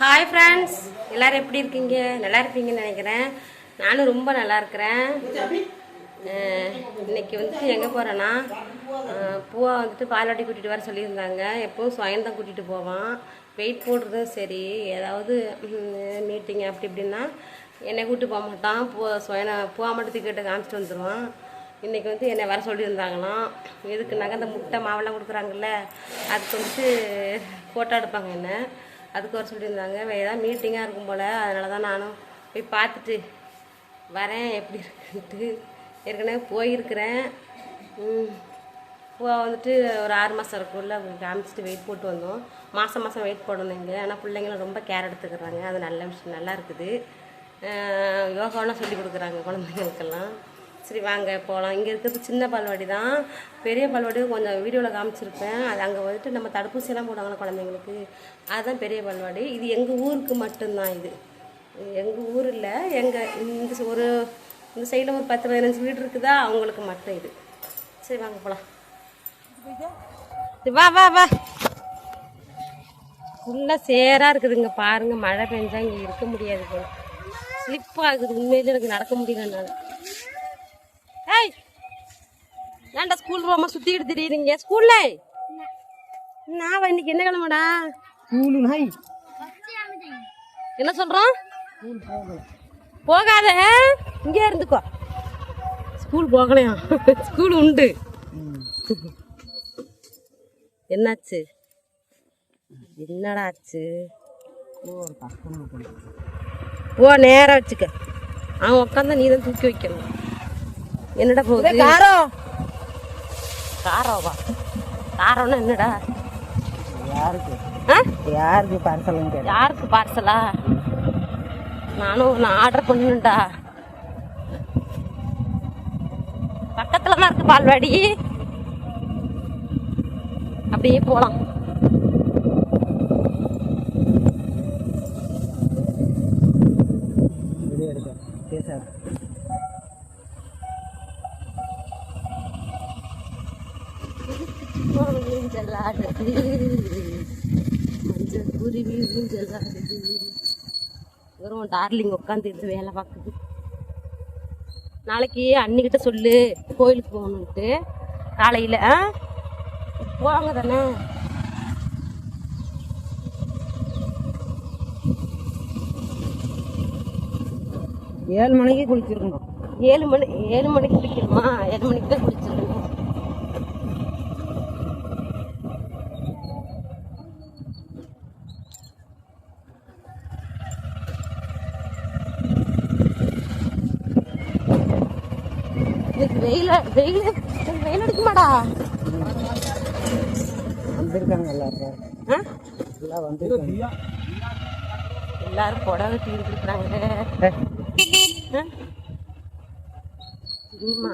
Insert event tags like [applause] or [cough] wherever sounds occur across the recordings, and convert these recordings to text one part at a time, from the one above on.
Hi friends எல்லாரும் எப்படி இருக்கீங்க? நல்லா இருப்பீங்கன்னு நினைக்கிறேன். நானும் ரொம்ப நல்லா இருக்கிறேன். இன்றைக்கி வந்துட்டு எங்கே போகிறேன்னா பூவா வந்துட்டு பாலாட்டி கூட்டிகிட்டு வர சொல்லியிருந்தாங்க. எப்போவும் சுயம் தான் கூட்டிகிட்டு போவான். வெயிட் போடுறதும் சரி. ஏதாவது மீட்டிங் அப்படி இப்படின்னா என்னை கூப்பிட்டு போக மாட்டான். பூ சுயனை பூவா மட்டும் டிக்கெட்டை காமிச்சிட்டு வந்துடுவான் இன்றைக்கி வந்து என்னை வர சொல்லியிருந்தாங்களாம். எதுக்குனாக்க அந்த முட்டை மாவெல்லாம் கொடுக்குறாங்கல்ல அதுக்கு வந்துட்டு ஃபோட்டோ எடுப்பாங்க என்ன. அதுக்கு வர சொல்லியிருந்தாங்க. வேறு ஏதாவது மீட்டிங்காக இருக்கும் போல். அதனால தான் நானும் போய் பார்த்துட்டு வரேன். எப்படி இருக்குன்ட்டு. ஏற்கனவே போயிருக்கிறேன். இப்போ வந்துட்டு ஒரு ஆறு மாதம் இருக்குள்ள காமிச்சிட்டு வெயிட் போட்டு வந்தோம். மாதம் மாதம் வெயிட் போடணும் இங்கே. ஆனால் பிள்ளைங்களும் ரொம்ப கேர் எடுத்துக்கிறாங்க. அது நல்ல விஷயம். நல்லா இருக்குது. யோகாவெலாம் சொல்லி கொடுக்குறாங்க குழந்தைங்களுக்கெல்லாம் சரி வாங்க போகலாம் இங்கே இருக்கிறது சின்ன பால்வாடி தான். பெரிய பால்வாடி கொஞ்சம் வீடியோவில் காமிச்சிருப்பேன். அது அங்கே வந்துட்டு நம்ம தடுப்பூசியெல்லாம் போடுவாங்களா குழந்தைங்களுக்கு. அதுதான் பெரிய பால்வாடி. இது எங்கள் ஊருக்கு மட்டும்தான் இது. எங்கள் ஊர் இல்லை எங்கள் இந்த ஒரு இந்த சைடில் ஒரு பத்து பதினஞ்சு வீடு இருக்குதா அவங்களுக்கு மட்டும் இது. சரி வாங்க போகலாம் வா வா வா. ஃபுல்லாக சேராக இருக்குதுங்க பாருங்கள் மழை பெஞ்சா இங்கே இருக்க முடியாது போல. ஸ்லிப்பாக இருக்குது. உண்மையிலே எனக்கு நடக்க முடியல என்னால் ஏன்டா ஸ்கூல் போகாம சுற்றிக்கிட்டு திரியுறீங்க ஸ்கூலில் நான் இன்னைக்கு என்ன கிழமைடா? ஸ்கூலு நாய் என்ன சொல்கிறோம் போகாத இங்கே இருந்துக்கோ. ஸ்கூல் போகலையா? ஸ்கூல் உண்டு. என்னாச்சு? என்னடா ஆச்சு? ஓ நேரா வச்சுக்க. அவன் உட்காந்தா நீ தான் தூக்கி வைக்கணும். என்னடா போகுது? காரம் காரவா? காரம்னா என்னடா? யாருக்கு? ஆ? யாருக்கு கேட்டேன். யாருக்கு பார்சலா நானும் நான் ஆர்டர் பண்ணணும்டா. பக்கத்துல தான் இருக்கு பால்வாடி. அப்படியே போலாம். ஊஞ்சலாடுது மஞ்சள் குருவி ஊஞ்சலாடுது வெறும் டார்லிங் உட்காந்து இருந்து வேலை பார்க்குது. நாளைக்கு அன்னிக்கிட்ட சொல்லு கோயிலுக்கு போகணுன்ட்டு காலையில் போவாங்க தானே? ஏழு மணிக்கு குளிச்சிருக்கணும் ஏழு மணி ஏழு மணிக்கு குளிக்கணுமா? ஏழு மணிக்கு தான் குளிச்சிருக்கணும் இன்னைக்கு வெயில வெயில் வெயில் அடிக்குமாடா? வந்திருக்காங்க எல்லாரும்? எல்லாம் வந்திருக்காங்க. எல்லாரும் புடவை தீ கொடுக்குறாங்க ஏ, என்னம்மா?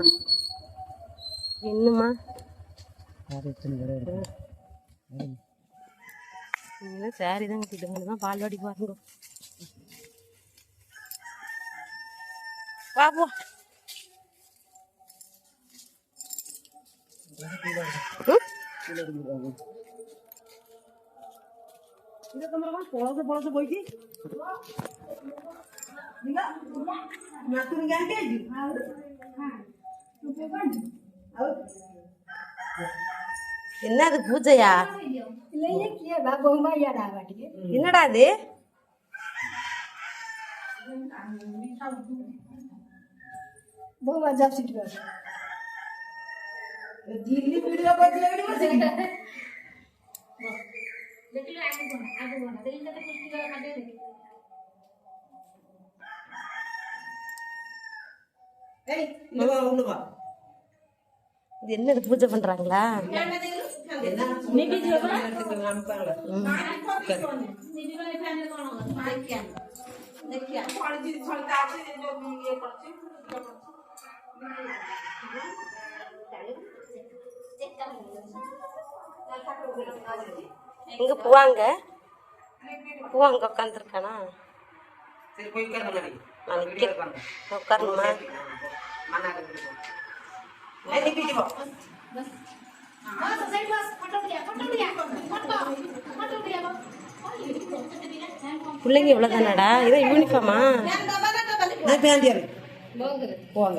என்னம்மா நீங்களும் சாரி தான் கட்டிட்டு தான் பால்வாடி பாருங்க. வா போ. ம்? பொழந்து பொழந்து போயிட்டு என்ன அது பூஜையா என்னடா அது இது என்னது பூஜை பண்றாங்களா இங்க பூவாங்க பூவாங்க உட்காந்துருக்கானா சரி போய் உட்காருங்க நான் நிக்கிறேன் உட்காரணுமா பிள்ளைங்க இவ்வளோ தானடா இதான் யூனிஃபார்மா நான் பேந்தியாரு போங்க ஏ தங்கதான் பெரிய வேலை நான் போய் அம்மாட்டா வா அம்மா அம்மாட்டா வா போ அம்மாட்டா இங்கே போவாங்க போவாங்க உட்காந்துருக்கானா நான் பிள்ளைங்க இவ்வளோ தானடா யூனிஃபார்மா போவாங்க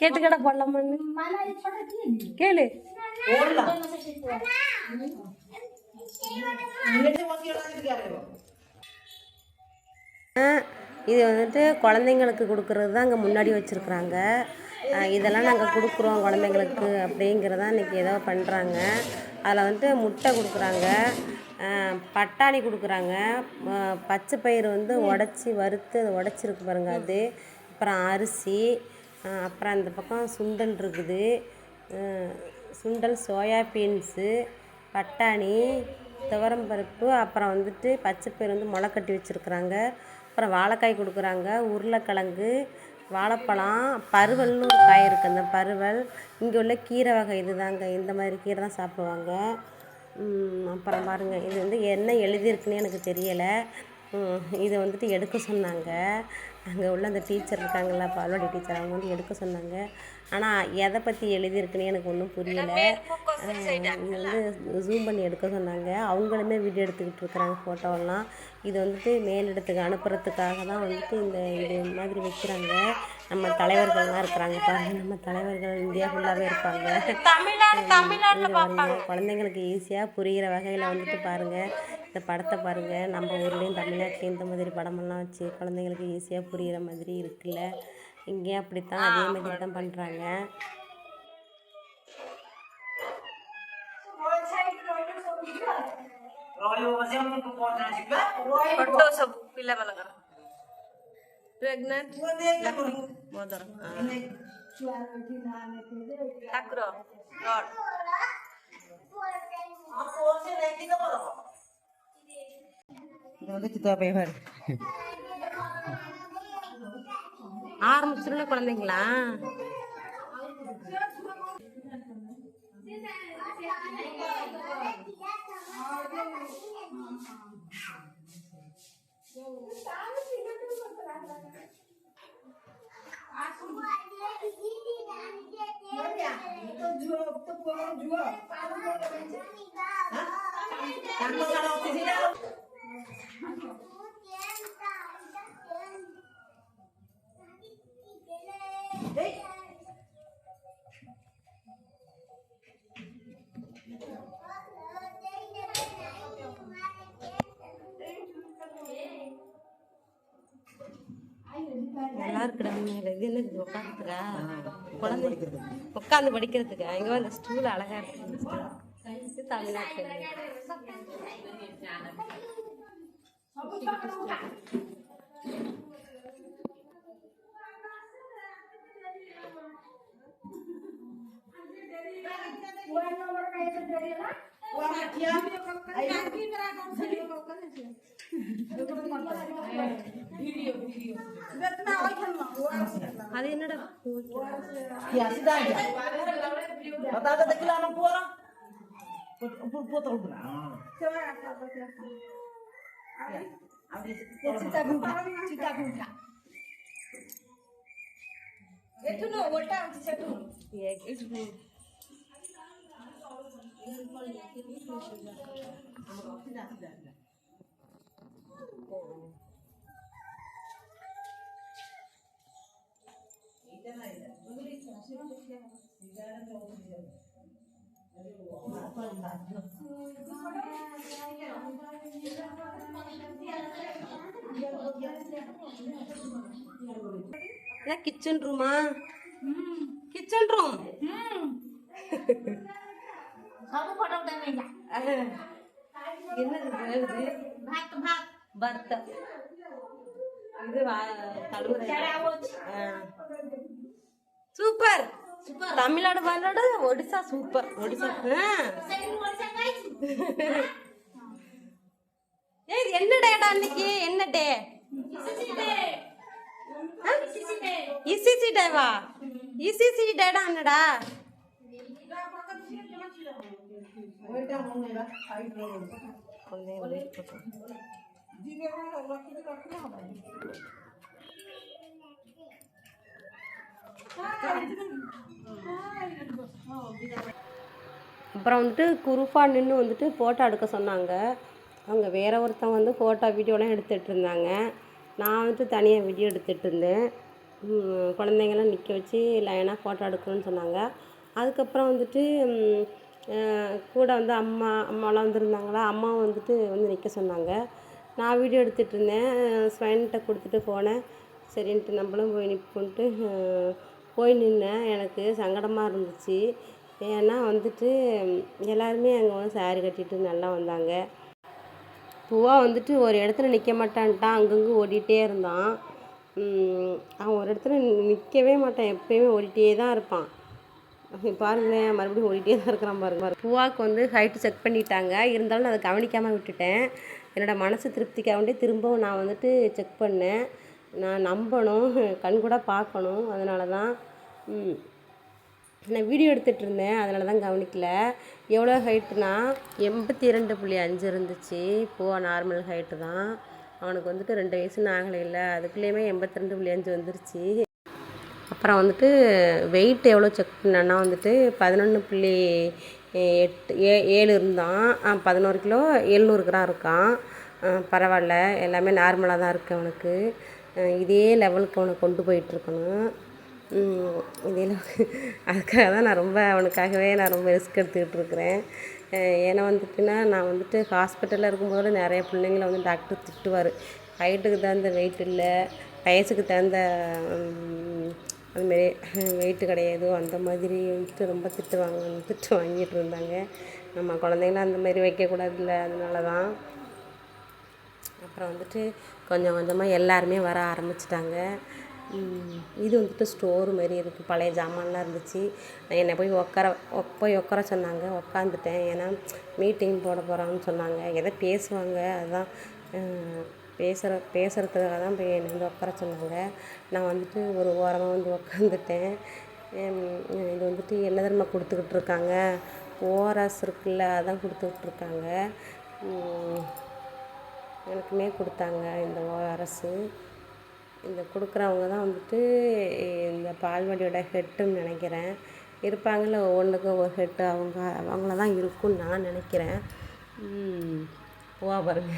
கேட்டு கடை போடலாமான்னு கேளு. இது வந்துட்டு குழந்தைங்களுக்கு கொடுக்கறது தான் அங்கே முன்னாடி வச்சுருக்குறாங்க. இதெல்லாம் நாங்கள் கொடுக்குறோம் குழந்தைங்களுக்கு அப்படிங்கிறதா இன்றைக்கி ஏதோ பண்ணுறாங்க அதில் வந்துட்டு முட்டை கொடுக்குறாங்க. பட்டாணி கொடுக்குறாங்க. பச்சை பயிறு வந்து உடச்சி வறுத்து அதை உடச்சிருக்கு பாருங்க அது. அப்புறம் அரிசி. அப்புறம் அந்த பக்கம் சுண்டல் இருக்குது. சுண்டல் சோயா பீன்ஸு பட்டாணி துவரம்பருப்பு அப்புறம் வந்துட்டு பச்சைப்பயிறு வந்து முளை கட்டி வச்சுருக்குறாங்க. அப்புறம் வாழைக்காய் கொடுக்குறாங்க. உருளைக்கிழங்கு வாழைப்பழம் பருவல்னு ஒரு காய் இருக்குது அந்த பருவல் இங்கே உள்ள கீரை வகை இதுதாங்க. இந்த மாதிரி கீரை தான் சாப்பிடுவாங்க. அப்புறம் பாருங்கள் இது வந்து என்ன எழுதியிருக்குன்னு எனக்கு தெரியலை. இதை வந்துட்டு எடுக்க சொன்னாங்க. அங்கே உள்ள அந்த டீச்சர் இருக்காங்கல்ல பால்வாடி டீச்சர் அவங்க வந்து எடுக்க சொன்னாங்க. ஆனால் எதை பற்றி எழுதியிருக்குன்னு எனக்கு ஒன்றும் புரியலை. வந்து ஜூம் பண்ணி எடுக்க சொன்னாங்க. அவங்களுமே வீடியோ எடுத்துக்கிட்டு இருக்கிறாங்க ஃபோட்டோவெல்லாம் இது வந்துட்டு மேலிடத்துக்கு அனுப்புறதுக்காக தான் வந்துட்டு இந்த இது மாதிரி வைக்கிறாங்க. நம்ம தலைவர்கள்லாம் இருக்கிறாங்க பாருங்க. நம்ம தலைவர்கள் இந்தியா ஃபுல்லாகவே இருப்பாங்க. குழந்தைங்களுக்கு ஈஸியாக புரிகிற வகையில் வந்துட்டு பாருங்கள் இந்த படத்தை பாருங்கள் நம்ம ஊர்லேயும் தமிழ்நாட்டிலையும் இந்த மாதிரி படமெல்லாம் வச்சு குழந்தைங்களுக்கு ஈஸியாக புரிகிற மாதிரி இருக்குல்ல. இங்கேயும் அப்படித்தான் அதே மாதிரி தான் பண்ணுறாங்க फोटो सब पीला वाला करो pregnant loving Thakur Thakur lord குழந்தைங்களா Thank you. வந்து சித்தா பேவர் ஆரம்பிச்சிருந்த குழந்தைங்களா நல்லா இருக்குடா உண்மையில இது என்ன இது உட்காந்துருக்கா குழந்தை உட்காந்து படிக்கிறதுக்கு. அங்கே வந்து ஸ்டூல் அழகா இருக்கு இந்த stool. இது தமிழ்நாட்டில் அது என்னடா Ya, అది ఎన్నడా దగ్గర అన్న పోరా ఇప్పుడు పోతా ఉంటున్నా చెట్టు இதான் கிச்சன் ரூமா கிச்சன் ரூம் என்னது பர்த் இது கழுவுற சூப்பர். தமிழ்நாடு பாலாடு ஒடிசா சூப்பர். ஒடிசா [laughs] ஏய் இது என்ன டேடா அன்னைக்கு? என்ன டே? இசிசி டேவா? இசிசி டேடா என்னடா? அப்புறம் வந்துட்டு குரூப்பாக நின்று வந்துட்டு ஃபோட்டோ எடுக்க சொன்னாங்க. அவங்க வேற ஒருத்தவங்க வந்து ஃபோட்டோ வீடியோலாம் எடுத்துகிட்டு இருந்தாங்க. நான் வந்துட்டு தனியாக வீடியோ எடுத்துகிட்டு இருந்தேன். குழந்தைங்களாம் நிற்க வச்சு லைனாக ஃபோட்டோ எடுக்கணும்னு சொன்னாங்க. அதுக்கப்புறம் வந்துட்டு கூட வந்து அம்மா அம்மாலாம் வந்திருந்தாங்களா? அம்மா வந்துட்டு வந்து நிற்க சொன்னாங்க. நான் வீடியோ எடுத்துகிட்டு இருந்தேன். ஸ்வைன்கிட்ட கொடுத்துட்டு போனேன். சரின்ட்டு நம்மளும் போய் நிற்போன்ட்டு போய் நின்றேன் எனக்கு சங்கடமாக இருந்துச்சு. ஏன்னா வந்துட்டு எல்லாருமே அங்கே வந்து சாரி கட்டிட்டு நல்லா வந்தாங்க. பூவா வந்துட்டு ஒரு இடத்துல நிற்க மாட்டான்ட்டான். அங்கங்கே ஓடிட்டே இருந்தான். அவன் ஒரு இடத்துல நிற்கவே மாட்டான். எப்பயுமே ஓடிட்டே தான் இருப்பான். பாருங்களேன் மறுபடியும் ஓடிட்டே தான் இருக்கிறான் பாருங்க. பூவாவுக்கு வந்து ஹைட்டு செக் பண்ணிட்டாங்க. இருந்தாலும் நான் அதை கவனிக்காமல் விட்டுட்டேன். என்னோட மனசு திருப்திக்காக வேண்டி திரும்பவும் நான் வந்துட்டு செக் பண்ணேன். நான் நம்பணும் கண் கூட பார்க்கணும். அதனால தான் நான் வீடியோ எடுத்துகிட்டு இருந்தேன். அதனால தான் கவனிக்கல. எவ்வளோ ஹைட்டுனா எண்பத்தி ரெண்டு புள்ளி அஞ்சு இருந்துச்சு. பூவா நார்மல் ஹைட்டு தான். அவனுக்கு வந்துட்டு ரெண்டு வயசுன்னு ஆகலை இல்லை. அதுக்குள்ளேயுமே எண்பத்தி ரெண்டு புள்ளி அஞ்சு வந்துருச்சு. அப்புறம் வந்துட்டு வெயிட் எவ்வளோ செக் பண்ணேன்னா வந்துட்டு பதினொன்று புள்ளி எட்டு ஏ ஏழு இருந்தான். பதினோரு கிலோ எழுநூறு கிராம் இருக்கான். பரவாயில்ல. எல்லாமே நார்மலாக தான் இருக்குது அவனுக்கு. இதே லெவலுக்கு அவனை கொண்டு போயிட்டுருக்கணும். இதே அதுக்காக தான் நான் ரொம்ப அவனுக்காகவே நான் ரொம்ப ரிஸ்க் எடுத்துக்கிட்டு இருக்கிறேன் ஏன்னா வந்துட்டுன்னா நான் வந்துட்டு ஹாஸ்பிட்டலில் இருக்கும்போது நிறைய பிள்ளைங்கள வந்து டாக்டர் திட்டுவார். ஹைட்டுக்கு தகுந்த வெயிட் இல்லை. வயசுக்கு தகுந்த அதுமாரி வெயிட்டு கிடையாது. அந்த மாதிரி வந்துட்டு ரொம்ப திட்டு வாங்க திட்டு வாங்கிட்டு இருந்தாங்க. நம்ம குழந்தைங்களாம் அந்த மாதிரி வைக்கக்கூடாதுல்ல. அதனால தான் அப்புறம் வந்துட்டு கொஞ்சம் கொஞ்சமாக எல்லாருமே வர ஆரம்பிச்சிட்டாங்க. இது வந்துட்டு ஸ்டோர் மாதிரி இருக்குது பழைய ஜாமான்லாம் இருந்துச்சு. என்னை போய் உட்கார போய் உட்கார சொன்னாங்க. உட்காந்துட்டேன் ஏன்னா மீட்டிங் போட போகிறாங்கன்னு சொன்னாங்க. எதை பேசுவாங்க? அதுதான் பேசுகிற பேசுகிறதுக்காக தான் போய் என்னை வந்து உட்கார சொன்னாங்க. நான் வந்துட்டு ஒரு ஓரமாக வந்து உட்காந்துட்டேன் இது வந்துட்டு என்ன தர்மா கொடுத்துக்கிட்டு இருக்காங்க? ஓஆர்எஸ் இருக்குல்ல அதான் கொடுத்துக்கிட்டு இருக்காங்க. எனக்குமே கொடுத்தாங்க. இந்த ஓஆர்எஸ்ஸு இந்த கொடுக்குறவங்க தான் வந்துட்டு இந்த பால்வாடியோட ஹெட்டுன்னு நினைக்கிறேன். இருப்பாங்கள்ல ஒவ்வொன்றுக்கும் ஒரு ஹெட்டு. அவங்க அவங்கள தான் இருக்கும்னு நான் நினைக்கிறேன். பூவா பாருங்க.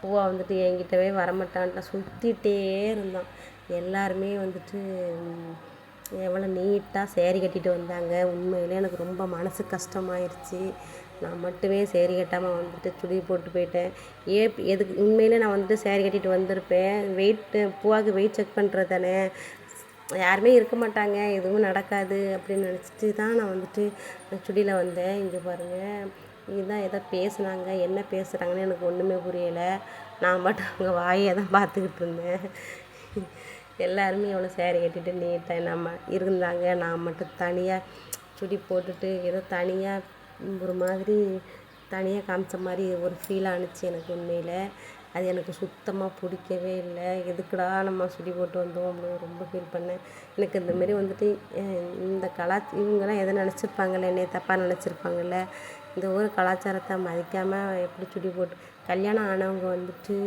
பூவா வந்துட்டு என்கிட்டவே வரமாட்டான்ட்டு சுற்றிட்டே இருந்தான். எல்லாருமே வந்துட்டு எவ்வளோ நீட்டாக சேரீ கட்டிட்டு வந்தாங்க. உண்மையிலே எனக்கு ரொம்ப மனசு கஷ்டமாயிருச்சு. நான் மட்டுமே சேரீ கட்டாமல் வந்துட்டு சுடி போட்டு போயிட்டேன். ஏ எதுக்கு உண்மையிலே நான் வந்துட்டு சேரீ கட்டிட்டு வந்திருப்பேன். வெயிட்டு பூவாக்கு வெயிட் செக் பண்ணுறது தானே யாருமே இருக்க மாட்டாங்க. எதுவும் நடக்காது அப்படின்னு நினச்சிட்டு தான் நான் வந்துட்டு சுடியில் வந்தேன். இங்கே பாருங்கள் இதுதான் எதோ பேசுனாங்க. என்ன பேசுகிறாங்கன்னு எனக்கு ஒன்றுமே புரியலை. நான் மட்டும் அவங்க வாயை தான் பார்த்துக்கிட்டு இருந்தேன். எல்லாருமே எவ்வளோ சேரீ கட்டிட்டு நீட்டாக நம்ம இருந்தாங்க. நான் மட்டும் தனியாக சுடி போட்டுட்டு ஏதோ தனியாக ஒரு மாதிரி தனியாக காமிச்ச மாதிரி ஒரு ஃபீல் ஆணுச்சு எனக்கு உண்மையில். அது எனக்கு சுத்தமாக பிடிக்கவே இல்லை. எதுக்குடா நம்ம சுடி போட்டு வந்தோம் அப்படின்னு ரொம்ப ஃபீல் பண்ணேன். எனக்கு இந்தமாரி வந்துட்டு இந்த கலா இவங்கெல்லாம் எதை நினச்சிருப்பாங்கல்ல? என்னைய தப்பாக நினச்சிருப்பாங்கல்ல? இந்த ஊர் கலாச்சாரத்தை மதிக்காமல் எப்படி சுடி போட்டு கல்யாணம் ஆனவங்க வந்துட்டு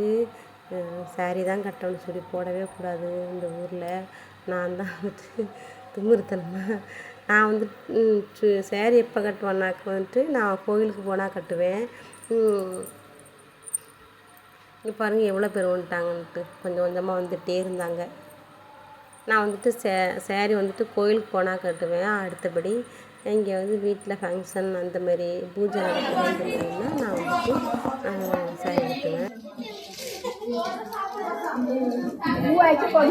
சாரி தான் கட்டணும். சுடி போடவே கூடாது இந்த ஊரில். நான் தான் வந்துட்டு திமிருத்தனமாக நான் வந்துட்டு சேரீ எப்போ கட்டுவேன்னாக்க வந்துட்டு நான் கோயிலுக்கு போனால் கட்டுவேன். இங்கே பாருங்கள் எவ்வளோ பேர் வந்துட்டாங்கன்ட்டு. கொஞ்சம் கொஞ்சமாக வந்துகிட்டே இருந்தாங்க. நான் வந்துட்டு சே சேரீ வந்துட்டு கோயிலுக்கு போனால் கட்டுவேன். அடுத்தபடி இங்கே வந்து வீட்டில் ஃபங்க்ஷன் அந்த மாதிரி பூஜை நடக்குது நான் வந்துட்டு சேரீ கட்டுவேன். [laughs]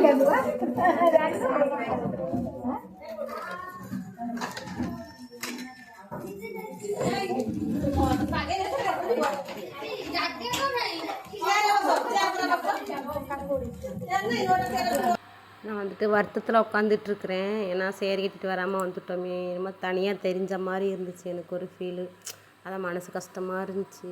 நான் வந்துட்டு [laughs] வருத்தத்தில் உட்காந்துட்ருக்குறேன் ஏன்னா சேரி கட்டிட்டு வராமல் வந்துட்டோமே. என்னமோ தனியாக தெரிஞ்ச மாதிரி இருந்துச்சு. எனக்கு ஒரு ஃபீலு அதான் மனசு கஷ்டமாக இருந்துச்சு.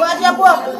Buat dia buat.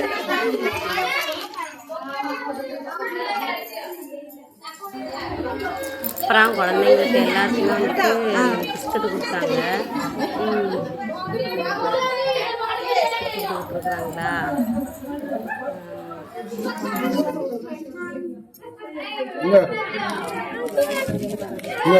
அப்புறம் குழந்தைங்களுக்கு எல்லாருக்குமே வந்துட்டு பிஸ்கட் கொடுத்தாங்க ம். பிஸ்கட் கொடுக்குறாங்களா? இல்ல இல்ல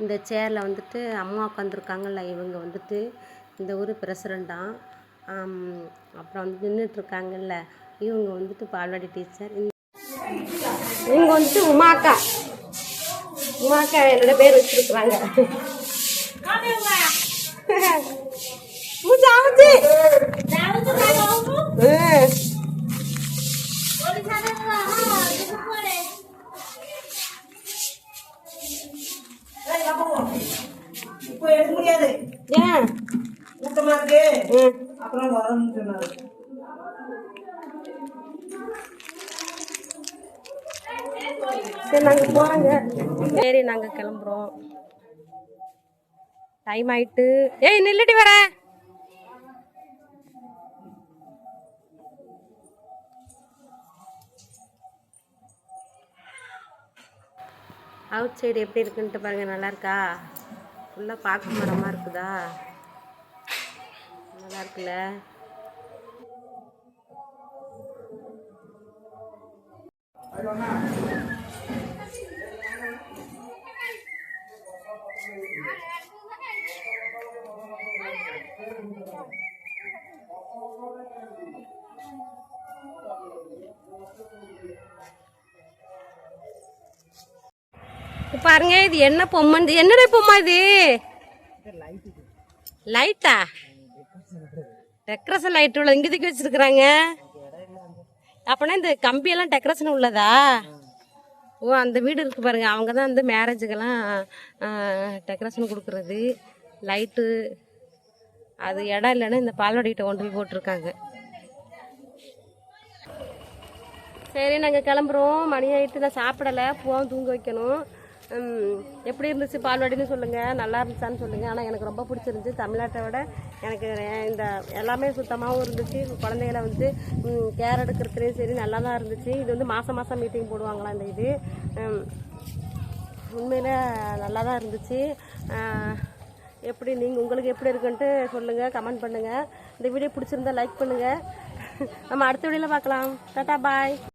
இந்த சேரில் வந்துட்டு அம்மா உட்காந்துருக்காங்கல்ல இவங்க வந்துட்டு இந்த ஊர் பிரசிடண்டாம் அப்புறம் வந்து நின்றுட்டுருக்காங்கல்ல இவங்க வந்துட்டு பால்வாடி டீச்சர் இவங்க வந்துட்டு உமாக்கா. உமாக்கா என்னோட பேர் வச்சிருக்கிறாங்க. மூச்சு முடியாது ஏன் கூட்டமா இருக்கு. ம் அப்புறம் வரணும்னு சொன்னாரு சரி நாங்கள் போகிறோங்க சரி நாங்கள் கிளம்புறோம். டைம் ஆயிட்டு. ஏய் நில்லுடி வரேன் அவுட் சைடு எப்படி இருக்குன்ட்டு பாருங்க நல்லா இருக்கா? ஃபுல்லாக பார்க்க மரமாக இருக்குதா? நல்லா இருக்குல்ல? இப்ப பாருங்க இது என்ன பொம்மை? என்னடா பொம்மை இது? லைட்டா டெக்கரேஷன் லைட் உள்ளது. இங்கே தூக்கி வச்சிருக்கிறாங்க. அப்பனா இந்த கம்பியெல்லாம் டெக்கரேஷன் உள்ளதா? ஓ அந்த வீடு இருக்கு பாருங்க. அவங்க தான் வந்து மேரேஜுக்கெல்லாம் டெக்கரேஷன் கொடுக்குறது. லைட்டு அது இடம் இல்லைன்னா இந்த பால்வாடிகிட்ட கொண்டு போய் போட்டிருக்காங்க. சரி நாங்கள் கிளம்புறோம். மணி ஆகிட்டு நான் சாப்பிடலை. பூவும் தூங்க வைக்கணும். எப்படி இருந்துச்சு பால்வாடின்னு சொல்லுங்கள் நல்லா இருந்துச்சான்னு சொல்லுங்கள் ஆனால் எனக்கு ரொம்ப பிடிச்சிருந்துச்சி. தமிழ்நாட்டை விட எனக்கு இந்த எல்லாமே சுத்தமாகவும் இருந்துச்சு. குழந்தைகளை வந்து கேர் எடுக்கிறதுலேயும் சரி நல்லா தான் இருந்துச்சு. இது வந்து மாதம் மாதம் மீட்டிங் போடுவாங்களாம் இந்த இது? உண்மையில் நல்லா தான் இருந்துச்சு எப்படி நீங்கள் உங்களுக்கு எப்படி இருக்குன்ட்டு சொல்லுங்கள் கமெண்ட் பண்ணுங்கள் இந்த வீடியோ பிடிச்சிருந்தா லைக் பண்ணுங்கள் நம்ம அடுத்த வீடியோவில் பார்க்கலாம். டாட்டா பாய்